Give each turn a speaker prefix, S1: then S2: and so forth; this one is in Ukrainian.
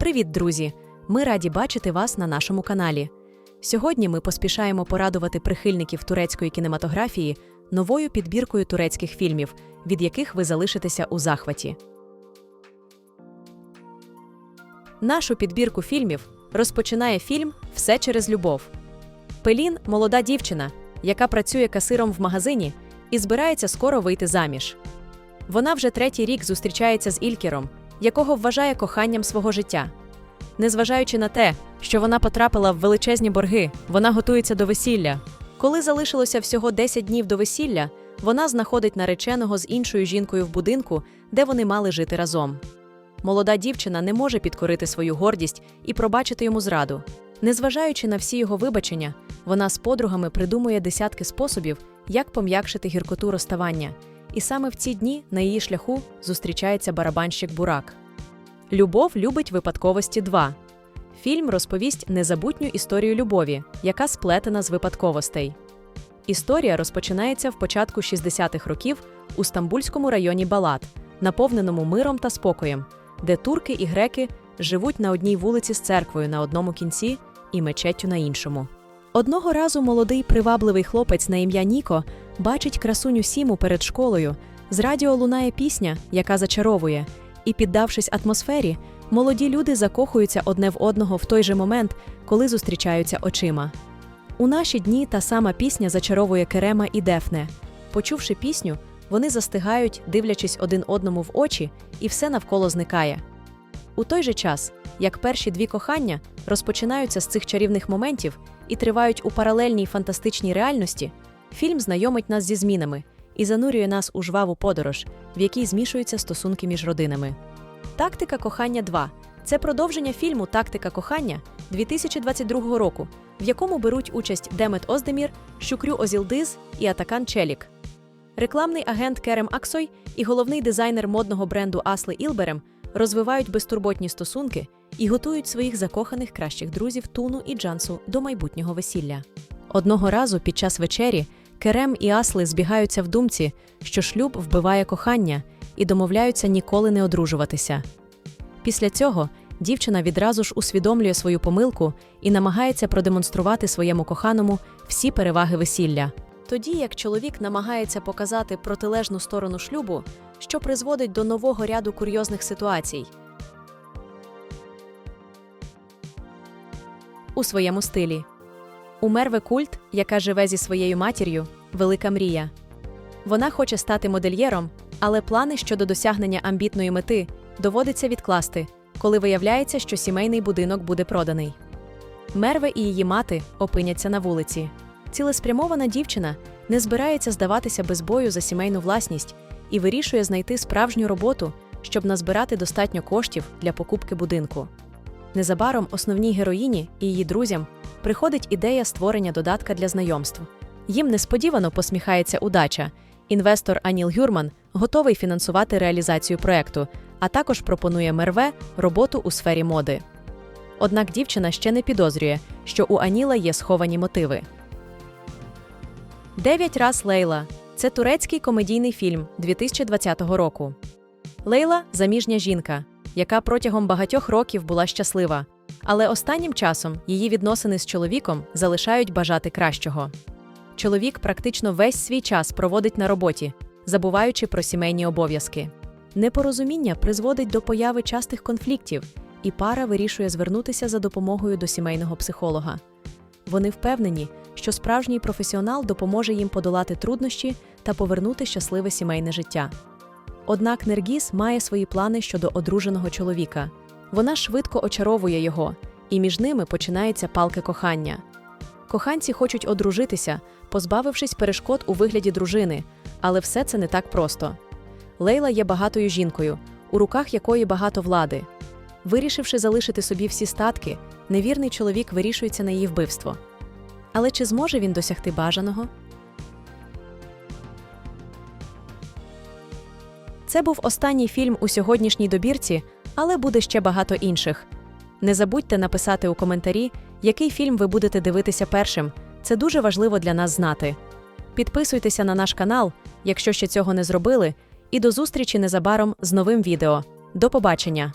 S1: Привіт, друзі! Ми раді бачити вас на нашому каналі. Сьогодні ми поспішаємо порадувати прихильників турецької кінематографії новою підбіркою турецьких фільмів, від яких ви залишитеся у захваті. Нашу підбірку фільмів розпочинає фільм Все через любов. Пелін молода дівчина, яка працює касиром в магазині і збирається скоро вийти заміж. Вона вже третій рік зустрічається з Ількером, якого вважає коханням свого життя. Незважаючи на те, що вона потрапила в величезні борги, вона готується до весілля. Коли залишилося всього 10 днів до весілля, вона знаходить нареченого з іншою жінкою в будинку, де вони мали жити разом. Молода дівчина не може підкорити свою гордість і пробачити йому зраду. Незважаючи на всі його вибачення, вона з подругами придумує десятки способів, як пом'якшити гіркоту розставання. І саме в ці дні на її шляху зустрічається барабанщик Бурак. Любов любить випадковості 2. Фільм розповість незабутню історію любові, яка сплетена з випадковостей. Історія розпочинається в початку 60-х років у стамбульському районі Балат, наповненому миром та спокоєм, де турки і греки живуть на одній вулиці з церквою на одному кінці і мечеттю на іншому. Одного разу молодий привабливий хлопець на ім'я Ніко бачить красуню Сіму перед школою. З радіо лунає пісня, яка зачаровує, і, піддавшись атмосфері, молоді люди закохуються одне в одного в той же момент, коли зустрічаються очима. У наші дні та сама пісня зачаровує Керема і Дефне. Почувши пісню, вони застигають, дивлячись один одному в очі, і все навколо зникає. У той же час, як перші дві кохання розпочинаються з цих чарівних моментів і тривають у паралельній фантастичній реальності, фільм знайомить нас зі змінами і занурює нас у жваву подорож, в якій змішуються стосунки між родинами. Тактика кохання 2 це продовження фільму Тактика кохання 2022 року, в якому беруть участь Демет Оздемір, Шукрю Озілдиз і Атакан Челік. Рекламний агент Керем Аксой і головний дизайнер модного бренду Асли Ілберем розвивають безтурботні стосунки і готують своїх закоханих кращих друзів Туну і Джансу до майбутнього весілля. Одного разу під час вечері Керем і Асли збігаються в думці, що шлюб вбиває кохання, і домовляються ніколи не одружуватися. Після цього дівчина відразу ж усвідомлює свою помилку і намагається продемонструвати своєму коханому всі переваги весілля. Тоді як чоловік намагається показати протилежну сторону шлюбу, що призводить до нового ряду курйозних ситуацій. У своєму стилі. У Мерве культ, яка живе зі своєю матір'ю, велика мрія. Вона хоче стати модельєром, але плани щодо досягнення амбітної мети доводиться відкласти, коли виявляється, що сімейний будинок буде проданий. Мерве і її мати опиняться на вулиці. Цілеспрямована дівчина не збирається здаватися без бою за сімейну власність і вирішує знайти справжню роботу, щоб назбирати достатньо коштів для покупки будинку. Незабаром основній героїні і її друзям приходить ідея створення додатка для знайомств. Їм несподівано посміхається удача. Інвестор Аніл Гюрман готовий фінансувати реалізацію проекту, а також пропонує Мерве роботу у сфері моди. Однак дівчина ще не підозрює, що у Аніла є сховані мотиви. Дев'ять раз Лейла це турецький комедійний фільм 2020 року. Лейла заміжня жінка, яка протягом багатьох років була щаслива, але останнім часом її відносини з чоловіком залишають бажати кращого. Чоловік практично весь свій час проводить на роботі, забуваючи про сімейні обов'язки. Непорозуміння призводить до появи частих конфліктів, і пара вирішує звернутися за допомогою до сімейного психолога. Вони впевнені, що справжній професіонал допоможе їм подолати труднощі та повернути щасливе сімейне життя. Однак Нергіс має свої плани щодо одруженого чоловіка. Вона швидко очаровує його, і між ними починається палке кохання. Коханці хочуть одружитися, позбавившись перешкод у вигляді дружини, але все це не так просто. Лейла є багатою жінкою, у руках якої багато влади. Вирішивши залишити собі всі статки, невірний чоловік вирішується на її вбивство. Але чи зможе він досягти бажаного? Це був останній фільм у сьогоднішній добірці, але буде ще багато інших. Не забудьте написати у коментарі, який фільм ви будете дивитися першим. Це дуже важливо для нас знати. Підписуйтеся на наш канал, якщо ще цього не зробили, і до зустрічі незабаром з новим відео. До побачення!